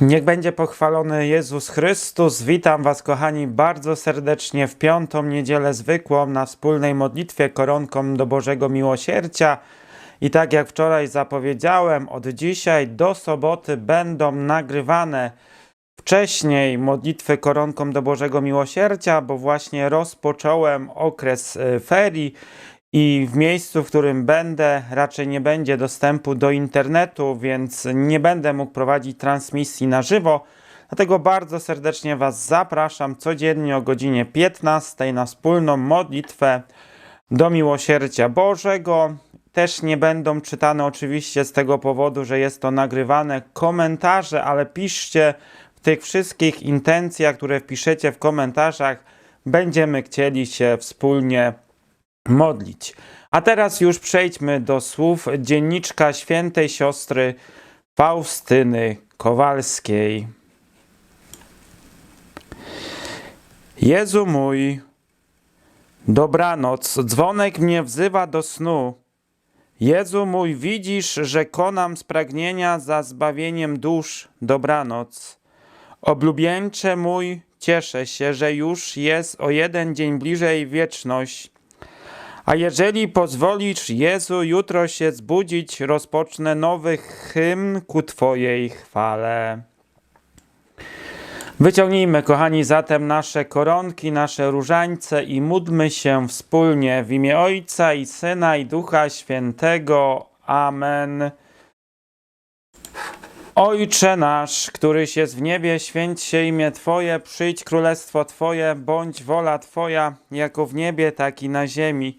Niech będzie pochwalony Jezus Chrystus. Witam Was, kochani, bardzo serdecznie w piątą niedzielę zwykłą na wspólnej modlitwie koronką do Bożego Miłosierdzia. I tak jak wczoraj zapowiedziałem, od dzisiaj do soboty będą nagrywane wcześniej modlitwy koronką do Bożego Miłosierdzia, bo właśnie rozpocząłem okres y, ferii i w miejscu, w którym będę, raczej nie będzie dostępu do internetu, więc nie będę mógł prowadzić transmisji na żywo. Dlatego bardzo serdecznie Was zapraszam codziennie o godzinie 15 na wspólną modlitwę do miłosierdzia Bożego. Też nie będą czytane oczywiście z tego powodu, że jest to nagrywane komentarze, ale piszcie w tych wszystkich intencjach, które wpiszecie w komentarzach, będziemy chcieli się wspólnie modlić. A teraz już przejdźmy do słów dzienniczka świętej siostry Faustyny Kowalskiej. Jezu mój, dobranoc, dzwonek mnie wzywa do snu. Jezu mój, widzisz, że konam z pragnienia za zbawieniem dusz, dobranoc. Oblubieńcze mój, cieszę się, że już jest o jeden dzień bliżej wieczność. A jeżeli pozwolisz, Jezu, jutro się zbudzić, rozpocznę nowy hymn ku Twojej chwale. Wyciągnijmy, kochani, zatem nasze koronki, nasze różańce i módlmy się wspólnie w imię Ojca i Syna i Ducha Świętego. Amen. Ojcze nasz, któryś jest w niebie, święć się imię Twoje, przyjdź królestwo Twoje, bądź wola Twoja, jako w niebie, tak i na ziemi.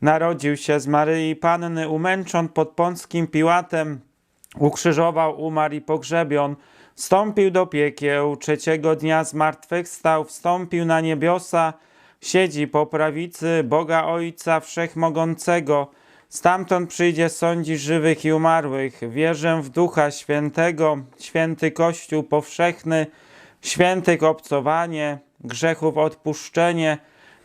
narodził się z Maryi Panny, umęczon pod Pąckim Piłatem, ukrzyżował, umarł i pogrzebion, wstąpił do piekieł, trzeciego dnia zmartwychwstał, wstąpił na niebiosa, siedzi po prawicy Boga Ojca Wszechmogącego, Stamtąd przyjdzie sądzić żywych i umarłych. Wierzę w Ducha Świętego, święty Kościół powszechny, świętych obcowanie, grzechów odpuszczenie,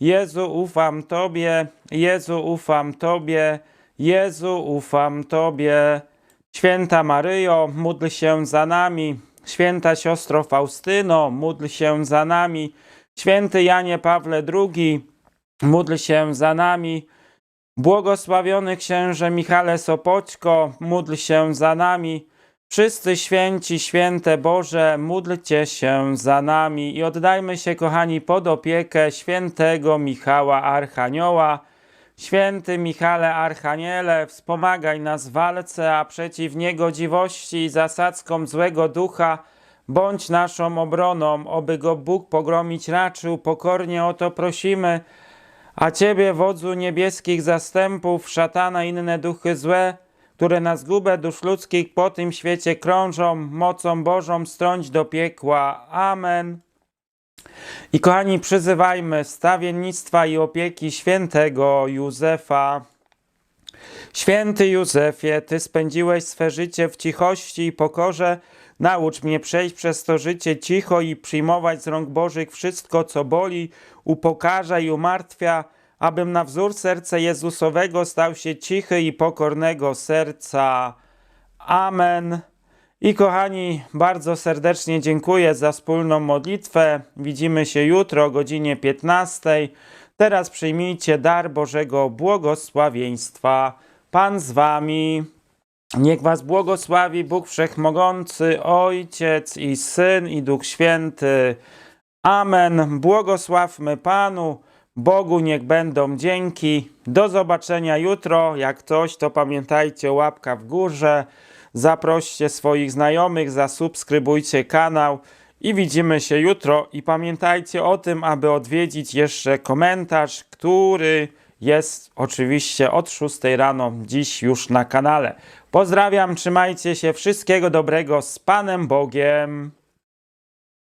Jezu, ufam Tobie, Jezu, ufam Tobie, Jezu, ufam Tobie. Święta Maryjo, módl się za nami. Święta siostro Faustyno, módl się za nami. Święty Janie Pawle II, módl się za nami. Błogosławiony księże Michale Sopoćko, módl się za nami. Wszyscy święci, święte Boże, módlcie się za nami i oddajmy się, kochani, pod opiekę świętego Michała Archanioła. Święty Michale Archaniele, wspomagaj nas w walce, a przeciw niegodziwości i zasadzkom złego ducha bądź naszą obroną, oby go Bóg pogromić raczył. Pokornie o to prosimy. A Ciebie, wodzu niebieskich zastępów, szatana inne duchy złe, które na zgubę dusz ludzkich po tym świecie krążą, mocą Bożą strąć do piekła. Amen. I kochani, przyzywajmy stawiennictwa i opieki świętego Józefa. Święty Józefie, Ty spędziłeś swe życie w cichości i pokorze. Naucz mnie przejść przez to życie cicho i przyjmować z rąk Bożych wszystko, co boli, upokarza i umartwia, abym na wzór serca Jezusowego stał się cichy i pokornego serca. Amen. I kochani, bardzo serdecznie dziękuję za wspólną modlitwę. Widzimy się jutro o godzinie 15. Teraz przyjmijcie dar Bożego błogosławieństwa. Pan z wami. Niech was błogosławi Bóg Wszechmogący, Ojciec i Syn i Duch Święty. Amen. Błogosławmy Panu. Bogu niech będą dzięki. Do zobaczenia jutro. Jak coś, to pamiętajcie łapka w górze. Zaproście swoich znajomych, zasubskrybujcie kanał i widzimy się jutro. I pamiętajcie o tym, aby odwiedzić jeszcze komentarz, który jest oczywiście od 6 rano dziś już na kanale. Pozdrawiam, trzymajcie się, wszystkiego dobrego z Panem Bogiem.